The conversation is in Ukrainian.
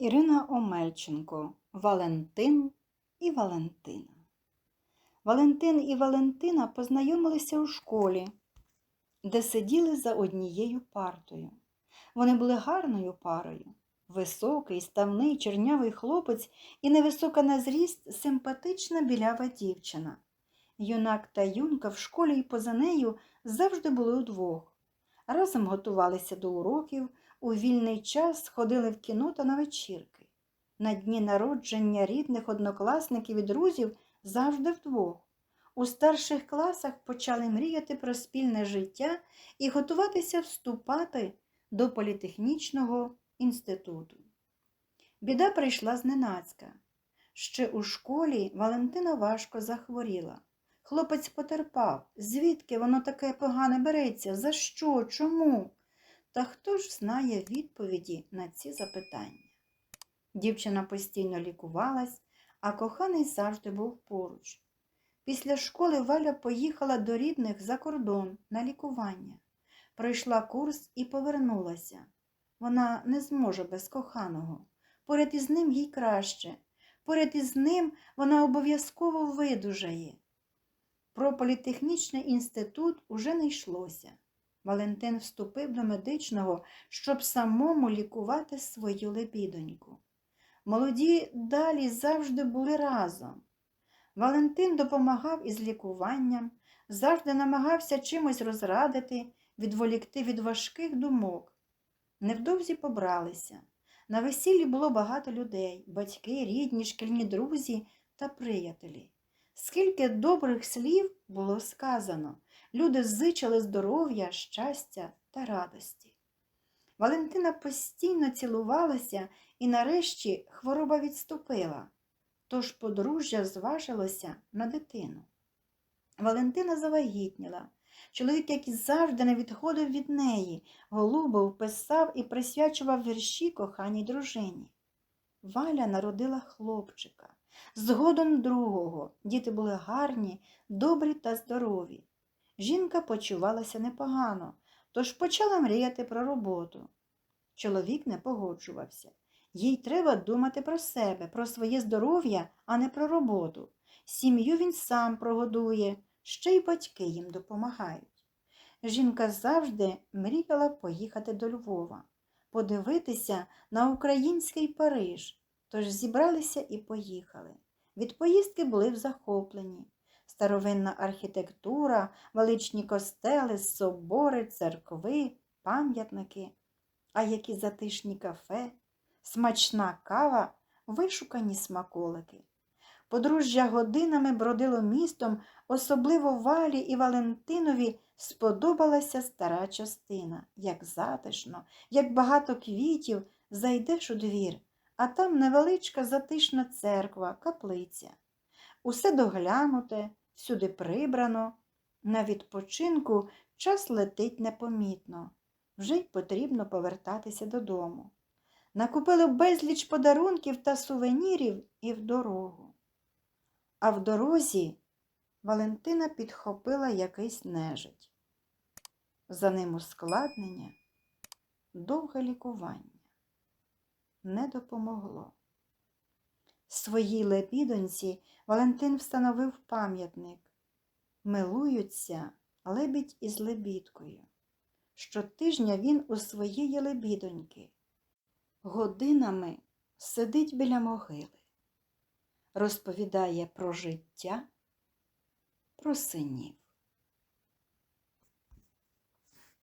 Ірина Омельченко Валентин і Валентина. Валентин і Валентина познайомилися у школі, де сиділи за однією партою. Вони були гарною парою. Високий, ставний, чернявий хлопець і невисока на зріст симпатична білява дівчина. Юнак та юнка в школі і поза нею завжди були удвох. Разом готувалися до уроків, у вільний час ходили в кіно та на вечірки. На дні народження рідних однокласників і друзів завжди вдвох. У старших класах почали мріяти про спільне життя і готуватися вступати до політехнічного інституту. Біда прийшла зненацька. Ще у школі Валентина важко захворіла. Хлопець потерпав, звідки воно таке погане береться, за що, чому? Та хто ж знає відповіді на ці запитання? Дівчина постійно лікувалась, а коханий завжди був поруч. Після школи Валя поїхала до рідних за кордон на лікування. Пройшла курс і повернулася. Вона не зможе без коханого. Поряд із ним їй краще. Поряд із ним вона обов'язково видужає. Про політехнічний інститут уже не йшлося. Валентин вступив до медичного, щоб самому лікувати свою лебідоньку. Молоді далі завжди були разом. Валентин допомагав із лікуванням, завжди намагався чимось розрадити, відволікти від важких думок. Невдовзі побралися. На весіллі було багато людей батьки, рідні, шкільні друзі та приятелі. Скільки добрих слів було сказано, люди зичили здоров'я, щастя та радості. Валентина постійно цілувалася і нарешті хвороба відступила, тож подружжя зважилося на дитину. Валентина завагітніла. Чоловік, який завжди не відходив від неї, голубив, писав і присвячував вірші коханій дружині. Валя народила хлопчика, згодом другого. Діти були гарні, добрі та здорові. Жінка почувалася непогано, тож почала мріяти про роботу. Чоловік не погоджувався. Їй треба думати про себе, про своє здоров'я, а не про роботу. Сім'ю він сам прогодує, ще й батьки їм допомагають. Жінка завжди мріяла поїхати до Львова, подивитися на український Париж, тож зібралися і поїхали. Від поїздки були в захопленні. Старовинна архітектура, величні костели, собори, церкви, пам'ятники, а які затишні кафе, смачна кава, вишукані смаколики. Подружжя годинами бродило містом, особливо Валі і Валентинові сподобалася стара частина, як затишно, як багато квітів, зайдеш у двір, а там невеличка затишна церква, каплиця. Усе доглянуте, всюди прибрано. На відпочинку час летить непомітно. Вже й потрібно повертатися додому. Накупили безліч подарунків та сувенірів і в дорогу. А в дорозі Валентина підхопила якийсь нежить. За ним ускладнення, довге лікування. Не допомогло. Своїй лебідоньці Валентин встановив пам'ятник. Милуються лебідь із лебідкою. Щотижня він у своєї лебідоньки. Годинами сидить біля могили, розповідає про життя, про синів.